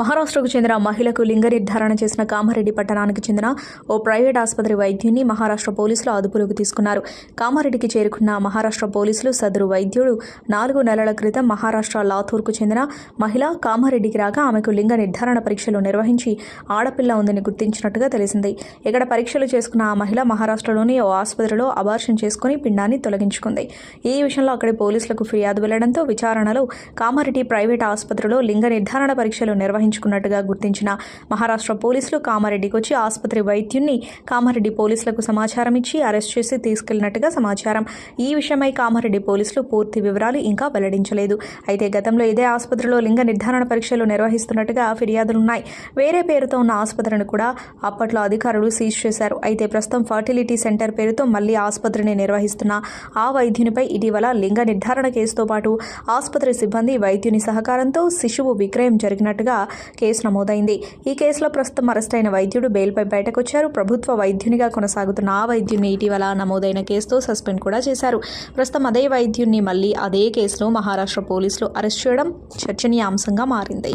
మహారాష్ట్రకు చెందిన మహిళకు లింగ నిర్ధారణ చేసిన కామారెడ్డి పట్టణానికి చెందిన ఓ ప్రైవేట్ ఆసుపత్రి వైద్యుని మహారాష్ట్ర పోలీసులు అదుపులోకి తీసుకున్నారు. కామారెడ్డికి చేరుకున్న మహారాష్ట్ర పోలీసులు సదరు వైద్యుడు నాలుగు నెలల క్రితం మహారాష్ట్ర లాథూర్కు చెందిన మహిళ కామారెడ్డికి రాగా ఆమెకు లింగ నిర్ధారణ పరీక్షలు నిర్వహించి ఆడపిల్ల ఉందని గుర్తించినట్టుగా తెలిసింది. ఇక్కడ పరీక్షలు చేసుకున్న ఆ మహిళ మహారాష్ట్రలోని ఓ ఆసుపత్రిలో అబార్షన్ చేసుకుని పిండాన్ని తొలగించుకుంది. ఈ విషయంలో అక్కడి పోలీసులకు ఫిర్యాదు వెళ్ళడంతో విచారణలో కామారెడ్డి ప్రైవేట్ ఆసుపత్రిలో లింగ నిర్ధారణ పరీక్షలు నిర్వహించుకున్నట్టుగా గుర్తించిన మహారాష్ట్ర పోలీసులు కామారెడ్డికి వచ్చి ఆసుపత్రి వైద్యున్ని కామారెడ్డి పోలీసులకు సమాచారం ఇచ్చి అరెస్ట్ చేసి తీసుకెళ్ళినట్టుగా సమాచారం. ఈ విషయమై కామారెడ్డి పోలీసులు పూర్తి వివరాలు ఇంకా వెల్లడించలేదు. అయితే గతంలో ఇదే ఆసుపత్రిలో లింగ నిర్ధారణ పరీక్షలు నిర్వహిస్తున్నట్టుగా ఫిర్యాదులున్నాయి. వేరే పేరుతో ఉన్న ఆసుపత్రిని కూడా అప్పట్లో అధికారులు సీజ్ చేశారు. అయితే ప్రస్తుతం ఫర్టిలిటీ సెంటర్ పేరుతో మళ్ళీ ఆసుపత్రిని నిర్వహిస్తున్న ఆ వైద్యునిపై ఇటీవల లింగ నిర్ధారణ కేసుతో పాటు ఆసుపత్రి సిబ్బంది వైద్యుని సహకారంతో శిశువు విక్రయం జరిగినట్టుగా కేసు నమోదైంది. ఈ కేసులో ప్రస్తుతం అరెస్ట్ అయిన వైద్యుడు బెయిల్పై బయటకొచ్చారు. ప్రభుత్వ వైద్యునిగా కొనసాగుతున్న ఆ వైద్యుని ఇటీవల నమోదైన కేసుతో సస్పెండ్ కూడా చేశారు. ప్రస్తుతం అదే వైద్యున్ని మళ్ళీ అదే కేసులో మహారాష్ట్ర పోలీసులు అరెస్ట్ చేయడం చర్చనీయాంశంగా మారింది.